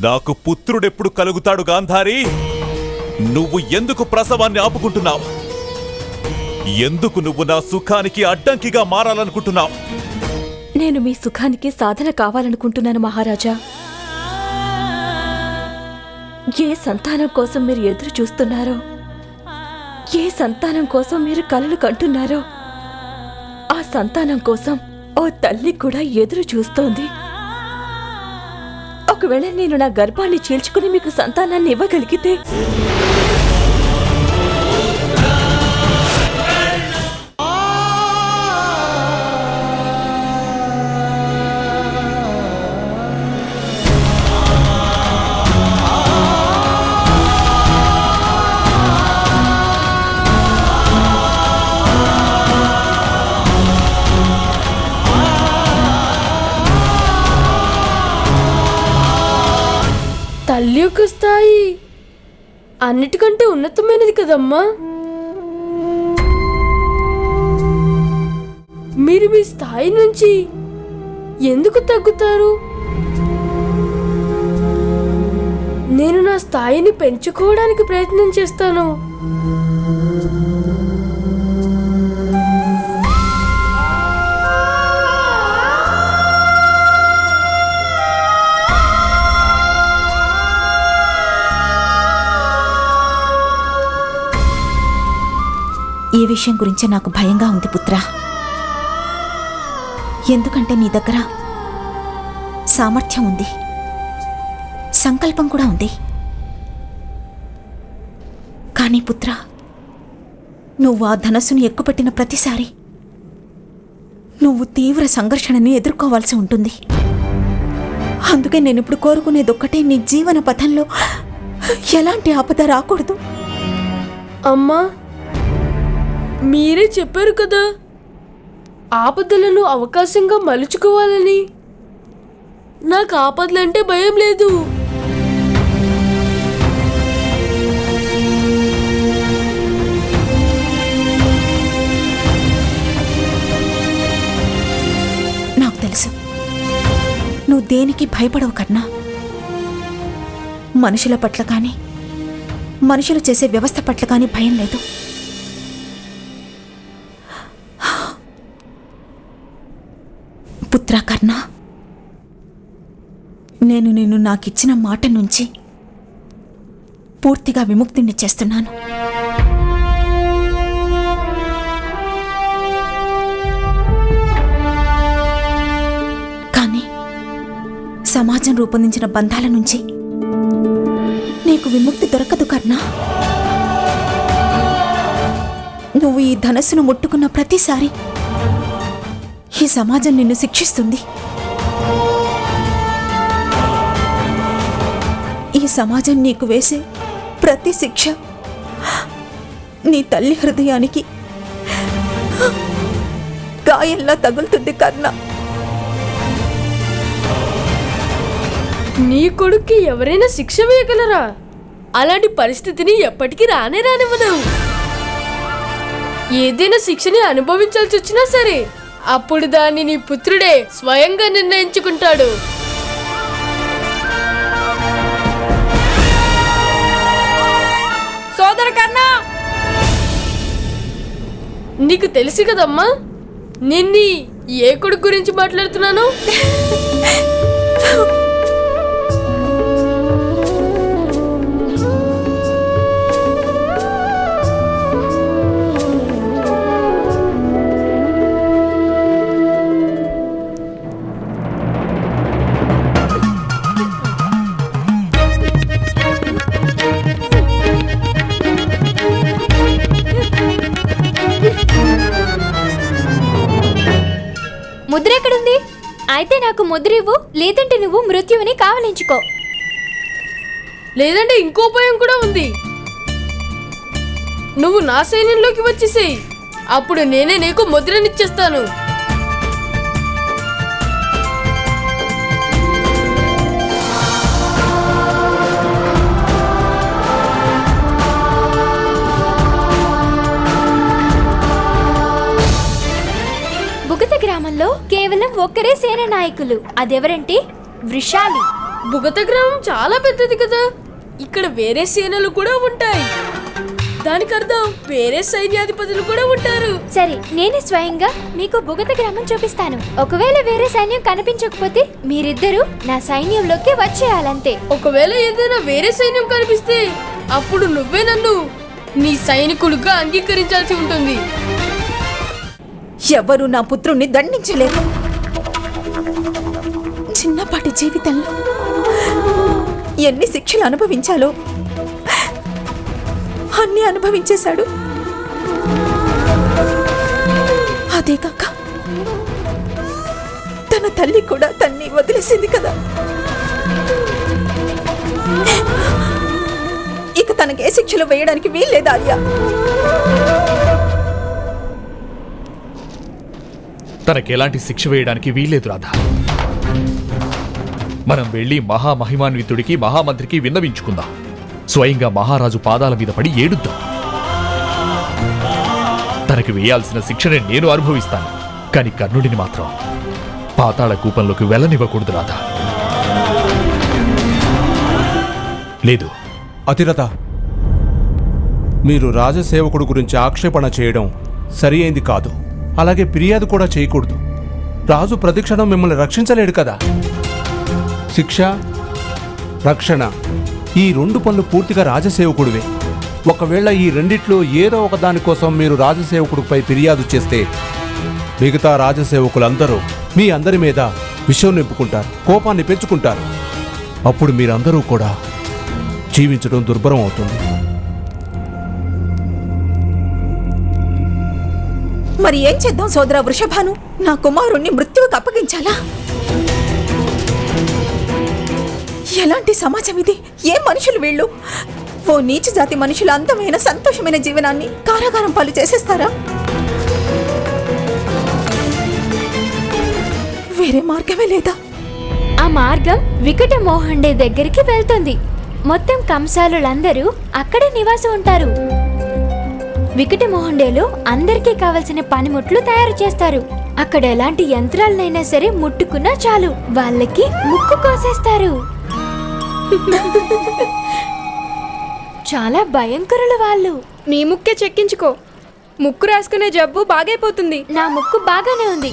నాకు పుత్రుడెప్పుడు కలుగుతాడు గాంధారి? నువ్వు ఎందుకు ప్రసవాన్ని ఆపుకుంటున్నావు? ఎందుకు నువ్వు నా సుఖానికి అడ్డంకిగా మారాలనుకుంటున్నావు? నేను మీ సుఖానికి సాధన కావాలనుకుంటున్నాను మహారాజా. ఏ సంతానం కోసం మీరు ఎదురు చూస్తున్నారో ఏ సంతానం కోసం మీరు కలలు కంటున్నారో ఆ సంతానం కోసం ఓ తల్లి కూడా ఎదురు చూస్తోంది. ఒకవేళ నేను నా గర్భాన్ని చీల్చుకుని మీకు సంతానాన్ని ఇవ్వగలిగితే తల్లి స్థాయి అన్నిటికంటే ఉన్నతమైనది కదమ్మా. మీరు మీ స్థాయి నుంచి ఎందుకు తగ్గుతారు? నేను నా స్థాయిని పెంచుకోవడానికి ప్రయత్నం చేస్తాను. విషయం గురించి నాకు భయంగా ఉంది పుత్ర. ఎందుకంటే నీ దగ్గర సామర్థ్యం ఉంది. సంకల్పం కూడా ఉంది. కానీ పుత్ర నువ్వు ఆ ధనస్సును ఎక్కుపెట్టిన ప్రతిసారి నువ్వు తీవ్ర సంఘర్షణని ఎదుర్కోవాల్సి ఉంటుంది. అందుకే నేను ఇప్పుడు కోరుకునేది ఒక్కటే నీ జీవన పథంలో ఎలాంటి ఆపద రాకూడదు. అమ్మా మీరే చెప్పారు కదా. ఆపదలను అవకాశంగా మలుచుకోవాలని. నాకు ఆపదలంటే భయం లేదు. నాకు తెలుసు. నువ్వు దేనికి భయపడవు కన్నా మనుషుల పట్ల కానీ మనుషులు చేసే వ్యవస్థ పట్ల కానీ భయం లేదు. కర్ణ నేను నిన్ను నాకిచ్చిన మాట నుంచి పూర్తిగా విముక్తిని చేస్తున్నాను. కానీ సమాజం రూపొందించిన బంధాల నుంచి నీకు విముక్తి దొరకదు కర్ణ. నువ్వు ఈ ధనస్సును ముట్టుకున్న ప్రతిసారి ఈ సమాజం నిన్ను శిక్షిస్తుంది. ఈ సమాజం నీకు వేసే ప్రతి శిక్ష నీ తల్లి హృదయానికి గాయంలా తగులుతుంది కర్ణ. నీ కొడుక్కి ఎవరైనా శిక్ష వేయగలరా? అలాంటి పరిస్థితిని ఎప్పటికీ రానే రానివ్వను ఏదైనా శిక్షని అనుభవించాల్సి వచ్చినా సరే అప్పుడు దాన్ని నీ పుత్రుడే స్వయంగా నిర్ణయించుకుంటాడు. సోదర కన్నా! నీకు తెలుసు కదమ్మా నిన్ని ఏ కొడుకు గురించి మాట్లాడుతున్నాను? ముద్ర ఇవ్వు లేదంటే నువ్వు మృత్యువుని కావలించుకో. లేదంటే ఇంకో ఉపాయం కూడా ఉంది. నువ్వు నా సైన్యంలోకి వచ్చేసేయి. అప్పుడు నేనే నీకు ముద్రనిచ్చేస్తాను. బుగత గ్రామంలో కేవలం ఒక్కరే సేన నాయకులు. అదెవరంటే వృషాలి. బుగత గ్రామం చాలా పెద్దది కదా. ఇక్కడ వేరే సేనలు కూడా ఉంటాయి. దానికి అర్థం వేరే సైన్యాధిపతులు కూడా ఉంటారు. సరే నేనే స్వయంగా మీకు బుగత గ్రామం చూపిస్తాను. ఒకవేళ వేరే సైన్యం కనిపించకపోతే మీరిద్దరూ నా సైన్యంలోకి వచ్చేయాలంతే. ఒకవేళ ఏదైనా వేరే సైన్యం కనిపిస్తే అప్పుడు నువ్వే నన్ను నీ సైనికుడిగా అంగీకరించాల్సి ఉంటుంది. ఎవరు నా పుత్రుణ్ణి దండించలేరు. చిన్నపాటి జీవితంలో ఎన్ని శిక్షలు అనుభవించాలో అన్ని అనుభవించేశాడు. అదే కాక తన తల్లి కూడా తన్ని వదిలేసింది కదా. ఇక తనకి ఏ శిక్షలు వేయడానికి వీల్లేదు తనకెలాంటి తనకి ఎలాంటి శిక్ష వేయడానికి వీల్లేదు రాధా. మనం వెళ్ళి మహామహిమాన్వితుడికి మహామంత్రికి విన్నవించుకుందాం. స్వయంగా మహారాజు పాదాల మీద పడి ఏడుద్దాం. తనకి వేయాల్సిన శిక్షనే నేను అనుభవిస్తాను కాని కర్ణుడిని మాత్రం పాతాళ కూపంలోకి వెళ్ళనివ్వకూడదు రాధా. లేదు. అతిరథ మీరు రాజసేవకుడు గురించి ఆక్షేపణ చేయడం సరి అయింది కాదు. అలాగే ఫిర్యాదు కూడా చేయకూడదు. రాజు ప్రతిక్షణం మిమ్మల్ని రక్షించలేడు కదా. శిక్ష రక్షణ ఈ రెండు పనులు పూర్తిగా రాజసేవకుడివే. ఒకవేళ ఈ రెండిట్లో ఏదో ఒక దానికోసం మీరు రాజసేవకుడిపై ఫిర్యాదు చేస్తే మిగతా రాజసేవకులందరూ మీ అందరి మీద విషయం నింపుకుంటారు కోపాన్ని పెంచుకుంటారు. అప్పుడు మీరందరూ కూడా జీవించడం దుర్భరం అవుతుంది. మరి ఏం చేద్దాం సోదర వృషభాను? నా కుమారుణ్ణి మృత్యువుకు అప్పగించాలా? ఎలాంటి సమాజం ఇది? ఏం మనుషులు వీళ్ళు? ఓ నీచ జాతి మనుషుల అందమైన సంతోషమైన జీవనాన్ని కారాగారం పాలు చేసేస్తారా? వేరే మార్గమే లేదా? ఆ మార్గం వికట మోహండే దగ్గరికి వెళ్తుంది. మొత్తం కంసాలులందరూ అక్కడే నివాసం ఉంటారు. వికట మోహండేలో అందరికీ కావలసిన పనిముట్లు తయారు చేస్తారు. అక్కడ ఎలాంటి యంత్రాలనైనా సరే ముట్టుకున్నా చాలు. వాళ్ళకి ముక్కు కోసేస్తారు. చాలా భయంకరులు వాళ్ళు. నీ ముక్కే చెక్కించుకో. ముక్కు రాసుకునే జబ్బు బాగైపోతుంది. నా ముక్కు బాగానే ఉంది.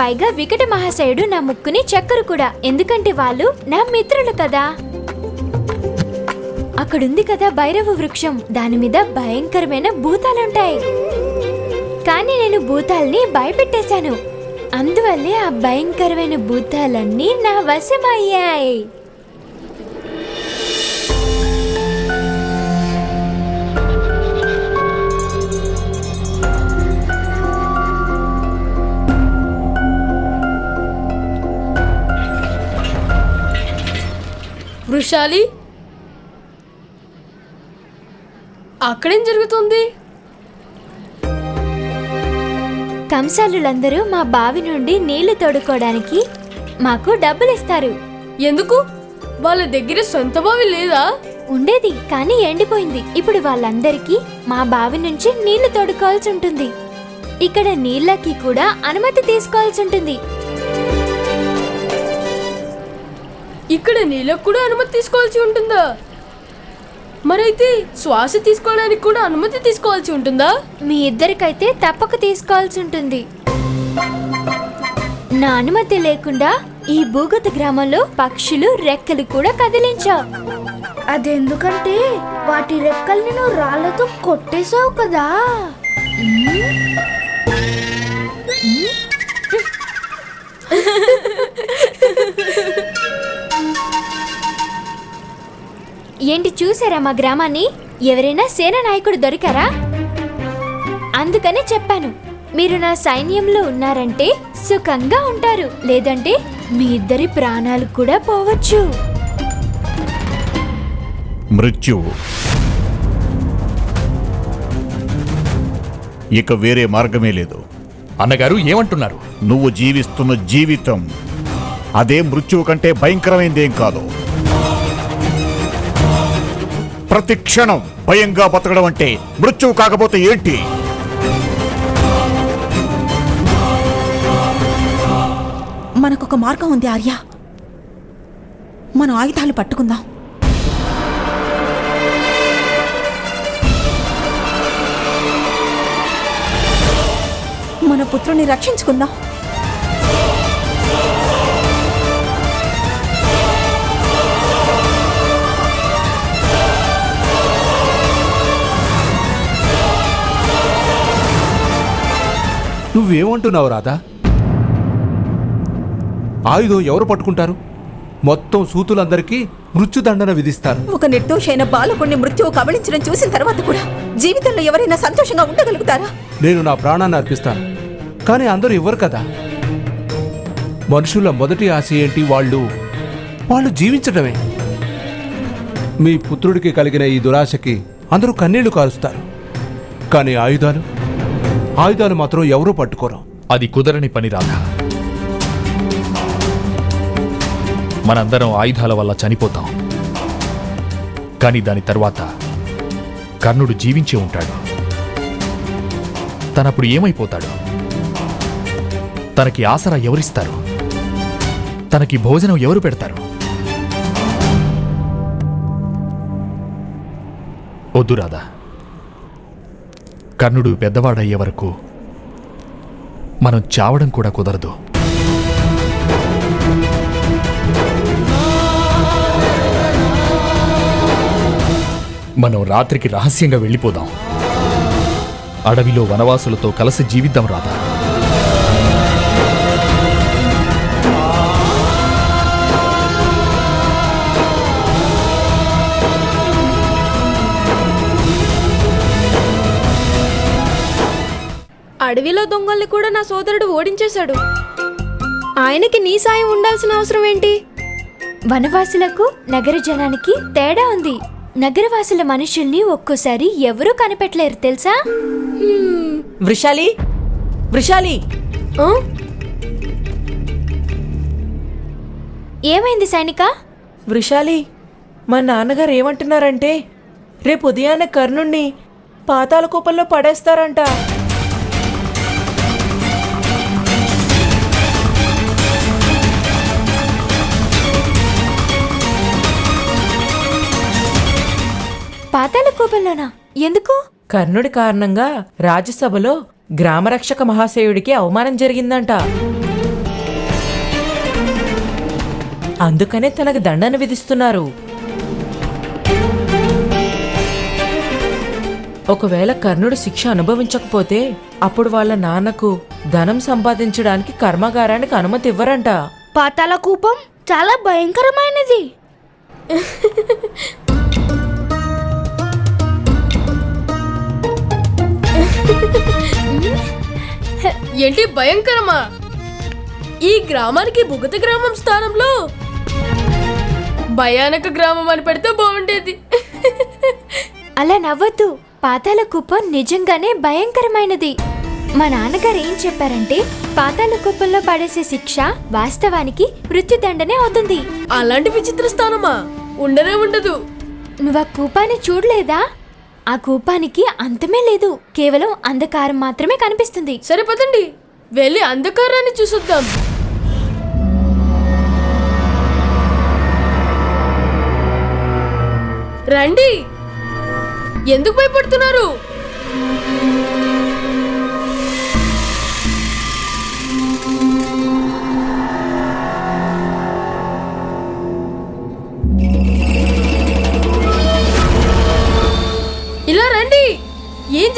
పైగా వికట మహాశయుడు నా ముక్కుని చెక్కరు కూడా. ఎందుకంటే వాళ్ళు నా మిత్రులు కదా. అక్కడుంది కదా భైరవ వృక్షం. దాని మీద భయంకరమైన భూతాలుంటాయి. కానీ నేను భూతాల్ని భయపెట్టేశాను. అందువల్లే ఆ భయంకరమైన భూతాలన్నీ నా వశమయ్యాయి. వృషాలి అక్కడేం జరుగుతుంది? కంసాలులందరూ మా బావి నుండి నీళ్ళు తోడుకోవడానికి మాకు డబ్బులు ఇస్తారు ఎందుకు? వాళ్ళ దగ్గర సొంత బావి లేదా? ఉండేది కానీ ఎండిపోయింది. ఇప్పుడు వాళ్ళందరికీ మా బావి నుంచి నీళ్ళు తోడుకోవాల్సి ఉంటుంది. ఇక్కడ నీళ్ళకి కూడా అనుమతి తీసుకోవాల్సి ఉంటుంది. ఇక్కడ నీళ్ళకు కూడా అనుమతి తీసుకోవాల్సి ఉంటుందా? మరైతే శ్వాస తీసుకోవడానికి కూడా అనుమతి తీసుకోవాల్సి ఉంటుందా? మీ ఇద్దరికైతే తప్పక తీసుకోవాల్సి ఉంటుంది. నా అనుమతి లేకుండా ఈ భూగత గ్రామంలో పక్షులు రెక్కలు కూడా కదిలించావు. అదెందుకంటే వాటి రెక్కల్ని నువ్వు రాళ్ళతో కొట్టేశావు కదా. ఏంటి చూసారా మా గ్రామాన్ని? ఎవరైనా సేనా నాయకుడు దొరికారా? అందుకనే చెప్పాను. మీరు నా సైన్యంలో ఉన్నారంటే సుఖంగా ఉంటారు. లేదంటే మీ ఇద్దరి ప్రాణాలు కూడా పోవచ్చు. మృత్యువు ఇక వేరే మార్గమే లేదు. అన్నగారు ఏమంటున్నారు? నువ్వు జీవిస్తున్న జీవితం అదే మృత్యువు కంటే భయంకరమైందేం కాదు. ప్రతి క్షణం భయంగా బతకడం అంటే మృత్యువు కాకపోతే ఏంటి? మనకొక మార్గం ఉంది ఆర్య. మన ఆయుధాలు పట్టుకుందాం. మన పుత్రుని రక్షించుకుందాం. నువ్వేమంటున్నావు రాధా? ఆయుధం ఎవరు పట్టుకుంటారు? మొత్తం సూతులందరికీ మృత్యుదండన విధిస్తారు. ఒక నిర్దోషైన బాలకుణ్ణి మృత్యువు కబళించడం చూసిన తర్వాత కూడా జీవితంలో ఎవరైనా సంతోషంగా ఉండగలుగుతారా? నేను నా ప్రాణాన్ని అర్పిస్తాను. కానీ అందరూ ఇవ్వరు కదా? మనుషుల మొదటి ఆశ ఏంటి? వాళ్ళు వాళ్ళు జీవించడమే మీ పుత్రుడికి కలిగిన ఈ దురాశకి అందరూ కన్నీళ్ళు కారుస్తారు. కానీ ఆయుధాలు? ఆయుధాలు మాత్రం ఎవరూ పట్టుకోరు. అది కుదరని పని రాధా. మనందరం ఆయుధాల వల్ల చనిపోతాం. కానీ దాని తర్వాత కర్ణుడు జీవించే ఉంటాడు. తనప్పుడు ఏమైపోతాడు? తనకి ఆసరా ఎవరిస్తారు? తనకి భోజనం ఎవరు పెడతారు? వద్దు రాధా. కర్ణుడు పెద్దవాడయ్యే వరకు మనం చావడం కూడా కుదరదు. మనం రాత్రికి రహస్యంగా వెళ్ళిపోదాం. అడవిలో వనవాసులతో కలిసి జీవిద్దాం రాదా అడవిలో దొంగల్ని కూడా నా సోదరుడు ఓడించేశాడు. ఆయనకి నీ సాయం ఉండాల్సిన అవసరం ఏంటి? వనవాసులకు నగర జనానికి తేడా ఉంది. నగరవాసుల మనుషుల్ని ఒక్కోసారి ఎవరూ కనిపెట్టలేరు తెలుసా? వృషాలి వృషాలి. ఆ? ఏమైంది సైనిక? వృషాలి మా నాన్నగారు ఏమంటున్నారంటే రేపు ఉదయాన్నే కర్ణుణ్ణి పాతాల కూపంలో పడేస్తారంట. పాతాల కోపంలోనా? ఎందుకు? కర్ణుడి కారణంగా రాజ్యసభలో గ్రామరక్షక మహాశయుడికి అవమానం జరిగిందంట. అందుకనే తనకు దండన విధిస్తున్నారు. ఒకవేళ కర్ణుడు శిక్ష అనుభవించకపోతే అప్పుడు వాళ్ళ నాన్నకు ధనం సంపాదించడానికి కర్మాగారానికి అనుమతి ఇవ్వరంట. పాతాళ కూపం చాలా భయంకరమైనది. ఏంటి భయంకరమా? ఈ గ్రామానికి బుగత గ్రామం స్థానంలో? భయానక గ్రామం అని పెడితే బాగుండేది. అలా నవ్వద్దు. పాతాల కుప్పం నిజంగానే భయంకరమైనది. మా నాన్నగారు ఏం చెప్పారంటే పాతాల కుప్పంలో పడేసే శిక్ష వాస్తవానికి మృత్యుదండనే అవుతుంది. అలాంటి విచిత్ర స్థానమా? ఉండనే ఉండదు. నువ్వు ఆ కూపాన్ని చూడలేదా? ఆ కూపానికి అంతమే లేదు. కేవలం అంధకారం మాత్రమే కనిపిస్తుంది. సరే వెళ్ళి అంధకారాన్ని చూసొద్దాం. రండి. ఎందుకు భయపడుతున్నారు?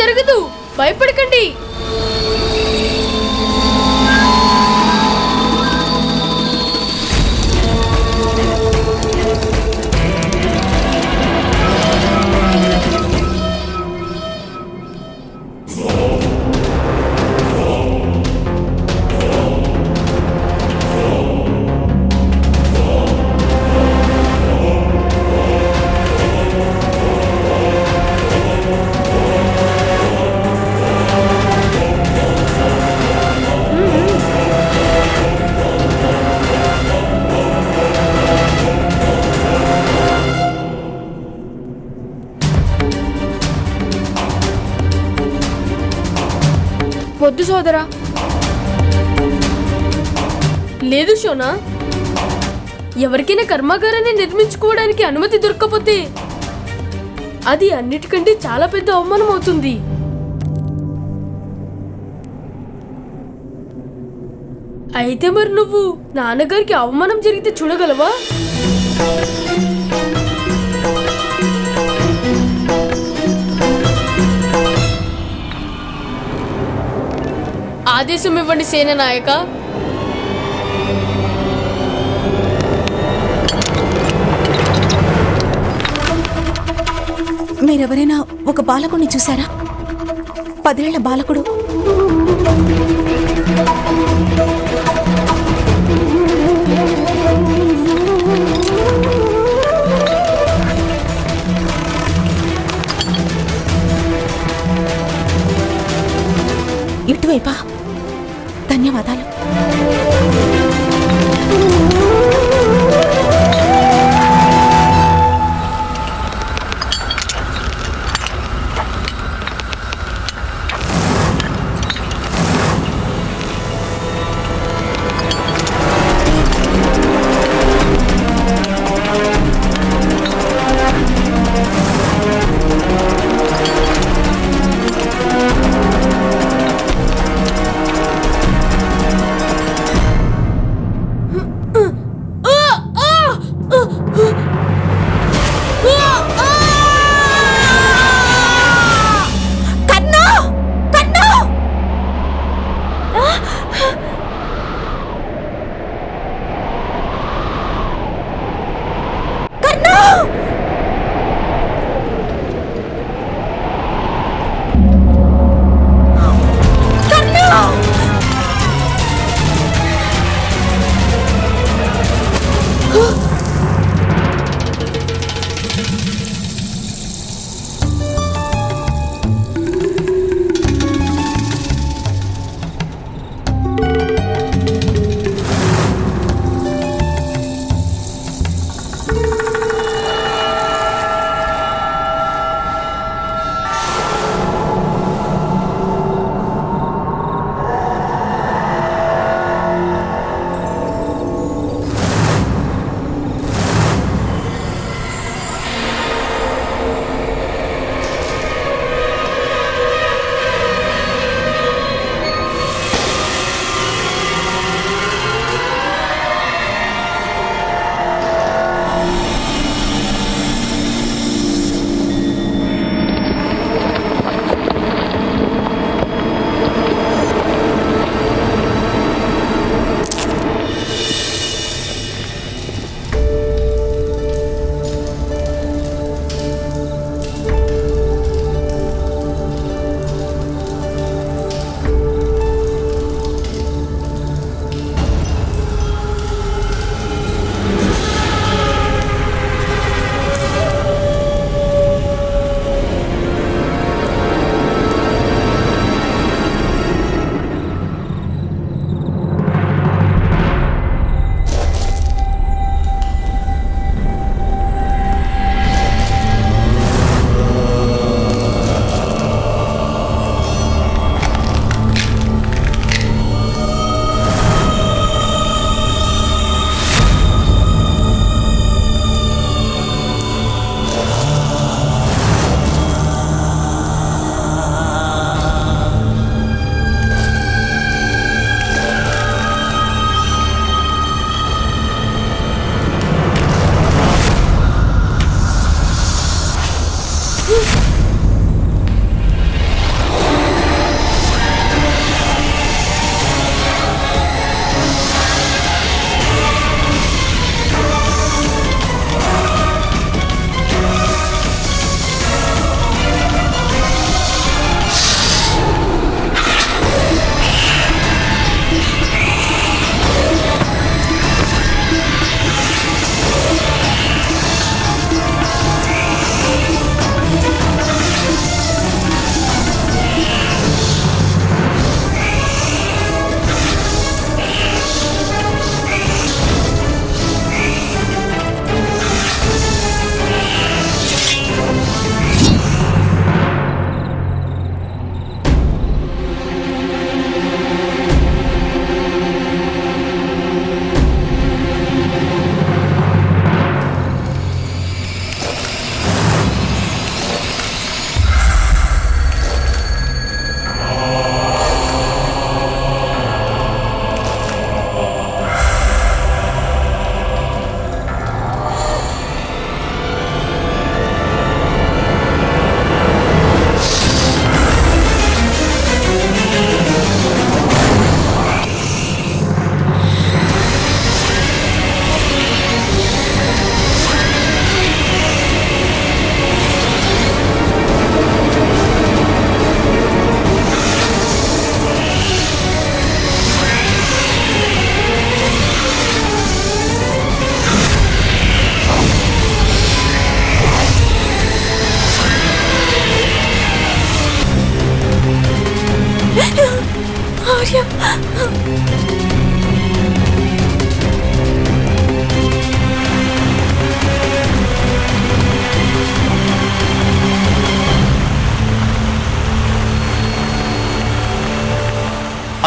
జరగదు. భయపడకండి. వద్దు సోదరా. లేదు షోనా ఎవరికైనా కర్మాగారాన్ని నిర్మించుకోవడానికి అనుమతి దొరకకపోతే అది అన్నిటికంటే చాలా పెద్ద అవమానం అవుతుంది. అయితే మరి నువ్వు నాన్నగారికి అవమానం జరిగితే చూడగలవా? ఆదేశం ఇవ్వండి సేన నాయక. మీరెవరైనా ఒక బాలకుడిని చూసారా పదేళ్ళ బాలకుడు. ఇటువైపా.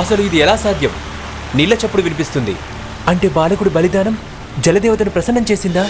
అసలు ఇది ఎలా సాధ్యం? నీళ్ళ చప్పుడు వినిపిస్తుంది. అంటే బాలకుడి బలిదానం జలదేవతను ప్రసన్నం చేసిందా?